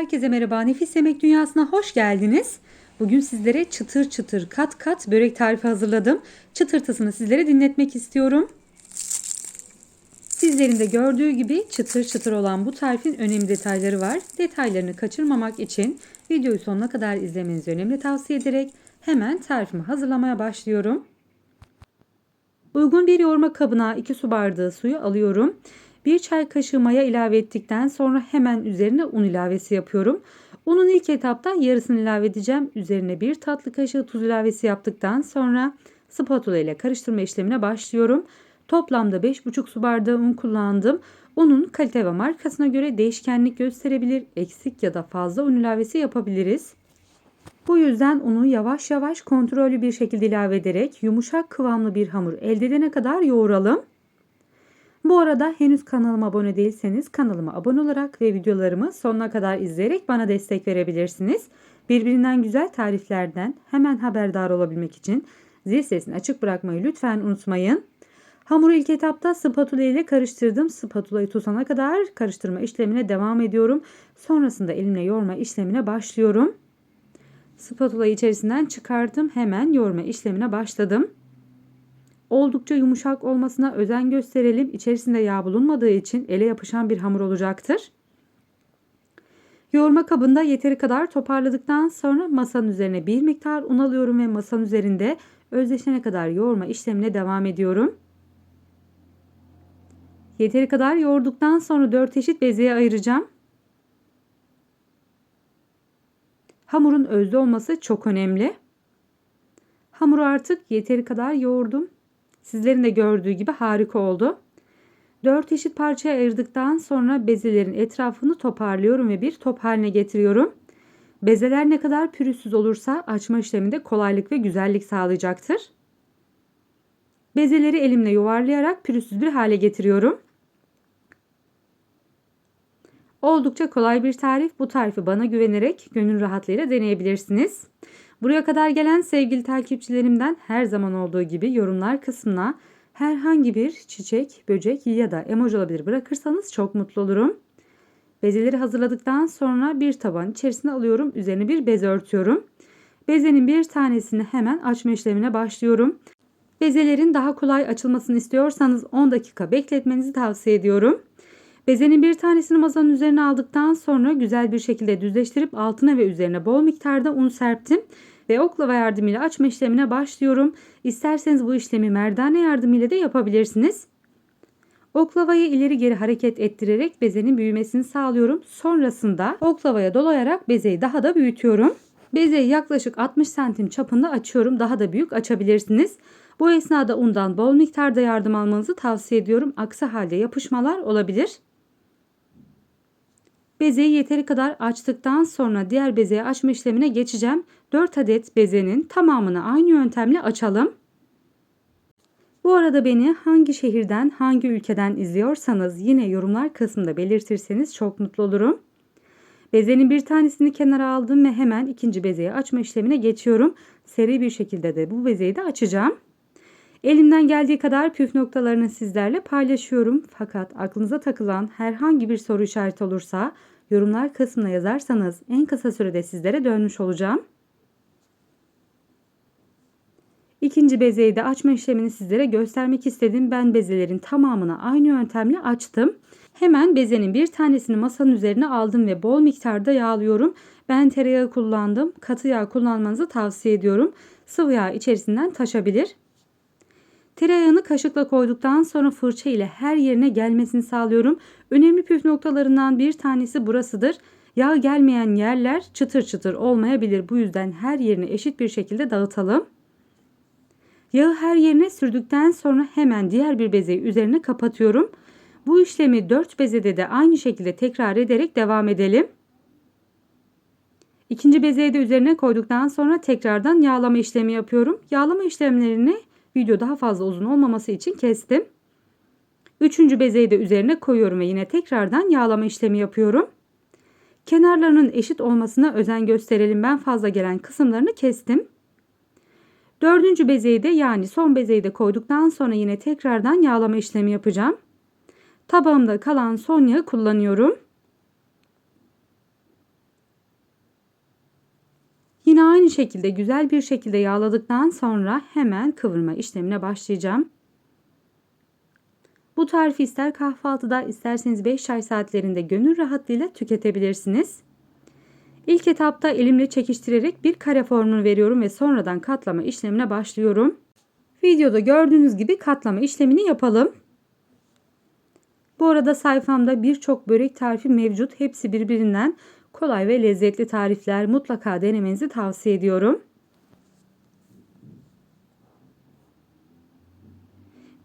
Herkese merhaba. Nefis Yemek Dünyası'na hoş geldiniz. Bugün sizlere çıtır çıtır kat kat börek tarifi hazırladım. Çıtırtısını sizlere dinletmek istiyorum. Sizlerin de gördüğü gibi çıtır çıtır olan bu tarifin önemli detayları var. Detaylarını kaçırmamak için videoyu sonuna kadar izlemenizi önemli tavsiye ederek hemen tarifimi hazırlamaya başlıyorum. Uygun bir yoğurma kabına 2 su bardağı suyu alıyorum. 1 çay kaşığı maya ilave ettikten sonra hemen üzerine un ilavesi yapıyorum. Unun ilk etapta yarısını ilave edeceğim. Üzerine 1 tatlı kaşığı tuz ilavesi yaptıktan sonra spatula ile karıştırma işlemine başlıyorum. Toplamda 5,5 su bardağı un kullandım. Unun kalite ve markasına göre değişkenlik gösterebilir. Eksik ya da fazla un ilavesi yapabiliriz. Bu yüzden unu yavaş yavaş kontrollü bir şekilde ilave ederek yumuşak kıvamlı bir hamur elde edene kadar yoğuralım. Bu arada henüz kanalıma abone değilseniz kanalıma abone olarak ve videolarımı sonuna kadar izleyerek bana destek verebilirsiniz. Birbirinden güzel tariflerden hemen haberdar olabilmek için zil sesini açık bırakmayı lütfen unutmayın. Hamuru ilk etapta spatula ile karıştırdım. Spatulayı tutana kadar karıştırma işlemine devam ediyorum. Sonrasında elimle yoğurma işlemine başlıyorum. Spatulayı içerisinden çıkardım. Hemen yoğurma işlemine başladım. Oldukça yumuşak olmasına özen gösterelim. İçerisinde yağ bulunmadığı için ele yapışan bir hamur olacaktır. Yoğurma kabında yeteri kadar toparladıktan sonra masanın üzerine bir miktar un alıyorum ve masanın üzerinde özleşene kadar yoğurma işlemine devam ediyorum. Yeteri kadar yoğurduktan sonra 4 eşit bezeye ayıracağım. Hamurun özlü olması çok önemli. Hamuru artık yeteri kadar yoğurdum. Sizlerin de gördüğü gibi harika oldu. 4 eşit parçaya ayırdıktan sonra bezelerin etrafını toparlıyorum ve bir top haline getiriyorum. Bezeler ne kadar pürüzsüz olursa açma işleminde kolaylık ve güzellik sağlayacaktır. Bezeleri elimle yuvarlayarak pürüzsüz bir hale getiriyorum. Oldukça kolay bir tarif. Bu tarifi bana güvenerek gönül rahatlığıyla deneyebilirsiniz. Buraya kadar gelen sevgili takipçilerimden her zaman olduğu gibi yorumlar kısmına herhangi bir çiçek, böcek ya da emoji olabilir bırakırsanız çok mutlu olurum. Bezeleri hazırladıktan sonra bir taban içerisine alıyorum. Üzerine bir bez örtüyorum. Bezenin bir tanesini hemen açma işlemine başlıyorum. Bezelerin daha kolay açılmasını istiyorsanız 10 dakika bekletmenizi tavsiye ediyorum. Bezenin bir tanesini masanın üzerine aldıktan sonra güzel bir şekilde düzleştirip altına ve üzerine bol miktarda un serptim ve oklava yardımıyla açma işlemine başlıyorum. İsterseniz bu işlemi merdane yardımıyla da yapabilirsiniz. Oklavayı ileri geri hareket ettirerek bezenin büyümesini sağlıyorum. Sonrasında oklavaya dolayarak bezeyi daha da büyütüyorum. Bezeyi yaklaşık 60 santim çapında açıyorum. Daha da büyük açabilirsiniz. Bu esnada undan bol miktarda yardım almanızı tavsiye ediyorum. Aksi halde yapışmalar olabilir. Bezeyi yeteri kadar açtıktan sonra diğer bezeyi açma işlemine geçeceğim. 4 adet bezenin tamamını aynı yöntemle açalım. Bu arada beni hangi şehirden, hangi ülkeden izliyorsanız yine yorumlar kısmında belirtirseniz çok mutlu olurum. Bezenin bir tanesini kenara aldım ve hemen ikinci bezeyi açma işlemine geçiyorum. Seri bir şekilde de bu bezeyi de açacağım. Elimden geldiği kadar püf noktalarını sizlerle paylaşıyorum. Fakat aklınıza takılan herhangi bir soru işareti olursa yorumlar kısmına yazarsanız en kısa sürede sizlere dönmüş olacağım. İkinci bezeyi de açma işlemini sizlere göstermek istedim. Ben bezelerin tamamını aynı yöntemle açtım. Hemen bezenin bir tanesini masanın üzerine aldım ve bol miktarda yağlıyorum. Ben tereyağı kullandım. Katı yağ kullanmanızı tavsiye ediyorum. Sıvı yağ içerisinden taşabilir. Tereyağını kaşıkla koyduktan sonra fırça ile her yerine gelmesini sağlıyorum. Önemli püf noktalarından bir tanesi burasıdır. Yağ gelmeyen yerler çıtır çıtır olmayabilir. Bu yüzden her yerine eşit bir şekilde dağıtalım. Yağı her yerine sürdükten sonra hemen diğer bir bezeyi üzerine kapatıyorum. Bu işlemi 4 bezede de aynı şekilde tekrar ederek devam edelim. İkinci bezeyi de üzerine koyduktan sonra tekrardan yağlama işlemi yapıyorum. Yağlama işlemlerini video daha fazla uzun olmaması için kestim. Üçüncü bezeyi de üzerine koyuyorum ve yine tekrardan yağlama işlemi yapıyorum. Kenarlarının eşit olmasına özen gösterelim. Ben fazla gelen kısımlarını kestim. Dördüncü bezeyi de yani son bezeyi de koyduktan sonra yine tekrardan yağlama işlemi yapacağım. Tabağımda kalan son yağı kullanıyorum. Aynı şekilde güzel bir şekilde yağladıktan sonra hemen kıvırma işlemine başlayacağım. Bu tarifi ister kahvaltıda isterseniz 5 çay saatlerinde gönül rahatlığıyla tüketebilirsiniz. İlk etapta elimle çekiştirerek bir kare formunu veriyorum ve sonradan katlama işlemine başlıyorum. Videoda gördüğünüz gibi katlama işlemini yapalım. Bu arada sayfamda birçok börek tarifi mevcut. Hepsi birbirinden kolay ve lezzetli tarifler. Mutlaka denemenizi tavsiye ediyorum.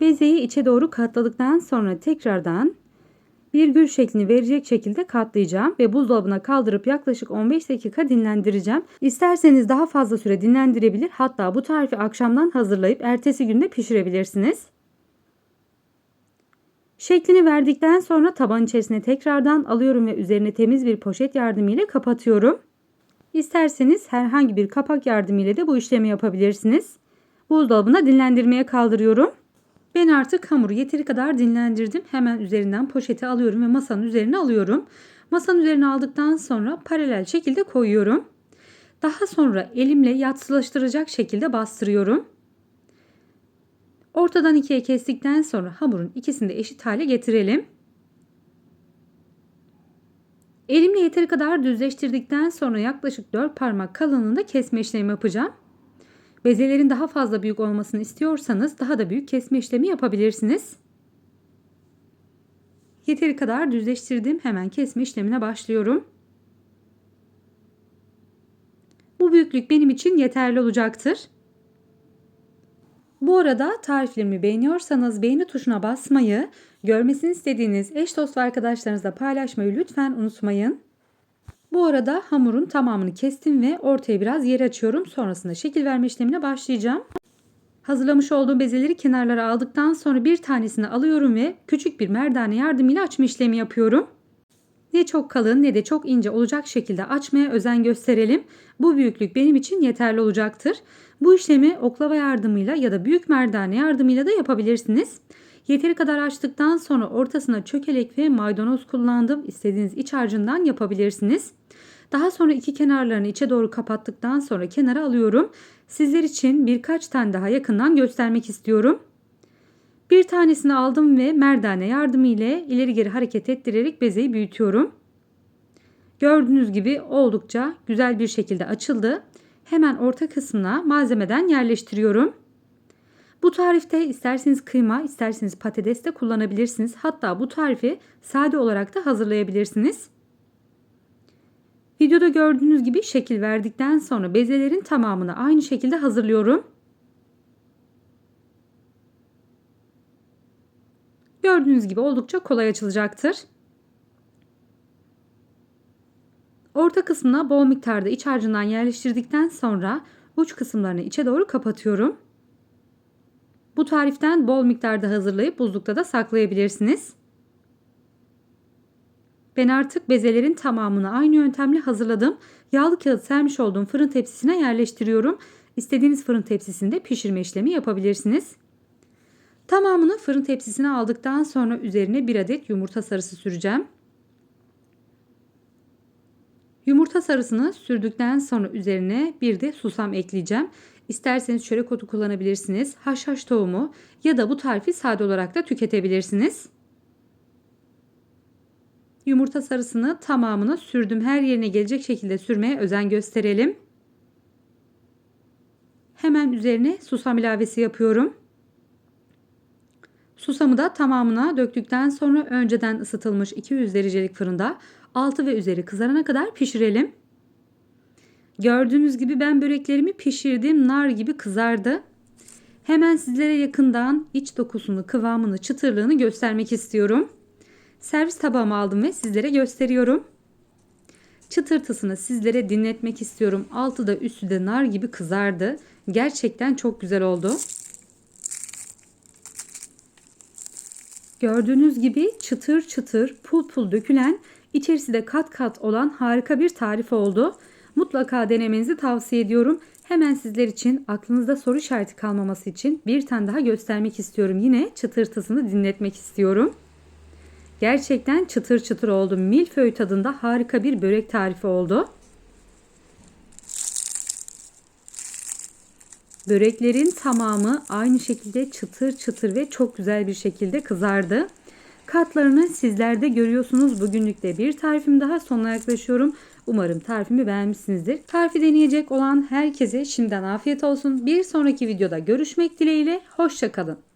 Bezeyi içe doğru katladıktan sonra tekrardan bir gül şeklini verecek şekilde katlayacağım ve buzdolabına kaldırıp yaklaşık 15 dakika dinlendireceğim. İsterseniz daha fazla süre dinlendirebilir hatta bu tarifi akşamdan hazırlayıp ertesi günde pişirebilirsiniz. Şeklini verdikten sonra taban içerisine tekrardan alıyorum ve üzerine temiz bir poşet yardımıyla kapatıyorum. İsterseniz herhangi bir kapak yardımıyla da bu işlemi yapabilirsiniz. Buzdolabına dinlendirmeye kaldırıyorum. Ben artık hamuru yeteri kadar dinlendirdim. Hemen üzerinden poşeti alıyorum ve masanın üzerine alıyorum. Masanın üzerine aldıktan sonra paralel şekilde koyuyorum. Daha sonra elimle yatsılaştıracak şekilde bastırıyorum. Ortadan ikiye kestikten sonra hamurun ikisini de eşit hale getirelim. Elimle yeteri kadar düzleştirdikten sonra yaklaşık 4 parmak kalınlığında kesme işlemi yapacağım. Bezelerin daha fazla büyük olmasını istiyorsanız daha da büyük kesme işlemi yapabilirsiniz. Yeteri kadar düzleştirdim. Hemen kesme işlemine başlıyorum. Bu büyüklük benim için yeterli olacaktır. Bu arada tariflerimi beğeniyorsanız beğeni tuşuna basmayı, görmesini istediğiniz eş dost ve arkadaşlarınızla paylaşmayı lütfen unutmayın. Bu arada hamurun tamamını kestim ve ortaya biraz yer açıyorum. Sonrasında şekil verme işlemine başlayacağım. Hazırlamış olduğum bezeleri kenarlara aldıktan sonra bir tanesini alıyorum ve küçük bir merdane yardımıyla açma işlemi yapıyorum. Ne çok kalın ne de çok ince olacak şekilde açmaya özen gösterelim. Bu büyüklük benim için yeterli olacaktır. Bu işlemi oklava yardımıyla ya da büyük merdane yardımıyla da yapabilirsiniz. Yeteri kadar açtıktan sonra ortasına çökelek ve maydanoz kullandım. İstediğiniz iç harcından yapabilirsiniz. Daha sonra iki kenarlarını içe doğru kapattıktan sonra kenara alıyorum. Sizler için birkaç tane daha yakından göstermek istiyorum. Bir tanesini aldım ve merdane yardımı ile ileri geri hareket ettirerek bezeyi büyütüyorum. Gördüğünüz gibi oldukça güzel bir şekilde açıldı. Hemen orta kısmına malzemeden yerleştiriyorum. Bu tarifte isterseniz kıyma, isterseniz patates de kullanabilirsiniz. Hatta bu tarifi sade olarak da hazırlayabilirsiniz. Videoda gördüğünüz gibi şekil verdikten sonra bezelerin tamamını aynı şekilde hazırlıyorum. Gördüğünüz gibi oldukça kolay açılacaktır. Orta kısmına bol miktarda iç harcından yerleştirdikten sonra uç kısımlarını içe doğru kapatıyorum. Bu tariften bol miktarda hazırlayıp buzlukta da saklayabilirsiniz. Ben artık bezelerin tamamını aynı yöntemle hazırladım. Yağlı kağıt sermiş olduğum fırın tepsisine yerleştiriyorum. İstediğiniz fırın tepsisinde pişirme işlemi yapabilirsiniz. Tamamını fırın tepsisine aldıktan sonra üzerine bir adet yumurta sarısı süreceğim. Yumurta sarısını sürdükten sonra üzerine bir de susam ekleyeceğim. İsterseniz çörek otu kullanabilirsiniz. Haşhaş tohumu ya da bu tarifi sade olarak da tüketebilirsiniz. Yumurta sarısını tamamını sürdüm. Her yerine gelecek şekilde sürmeye özen gösterelim. Hemen üzerine susam ilavesi yapıyorum. Susamı da tamamına döktükten sonra önceden ısıtılmış 200 derecelik fırında altı ve üzeri kızarana kadar pişirelim. Gördüğünüz gibi ben böreklerimi pişirdim. Nar gibi kızardı. Hemen sizlere yakından iç dokusunu, kıvamını, çıtırlığını göstermek istiyorum. Servis tabağıma aldım ve sizlere gösteriyorum. Çıtırtısını sizlere dinletmek istiyorum. Altı da üstü de nar gibi kızardı. Gerçekten çok güzel oldu. Gördüğünüz gibi çıtır çıtır pul pul dökülen içerisi de kat kat olan harika bir tarif oldu. Mutlaka denemenizi tavsiye ediyorum. Hemen sizler için aklınızda soru işareti kalmaması için bir tane daha göstermek istiyorum. Yine çıtırtısını dinletmek istiyorum. Gerçekten çıtır çıtır oldu. Milföy tadında harika bir börek tarifi oldu. Böreklerin tamamı aynı şekilde çıtır çıtır ve çok güzel bir şekilde kızardı. Katlarını sizler de görüyorsunuz. Bugünlük de bir tarifim daha sonuna yaklaşıyorum. Umarım tarifimi beğenmişsinizdir. Tarifi deneyecek olan herkese şimdiden afiyet olsun. Bir sonraki videoda görüşmek dileğiyle. Hoşçakalın.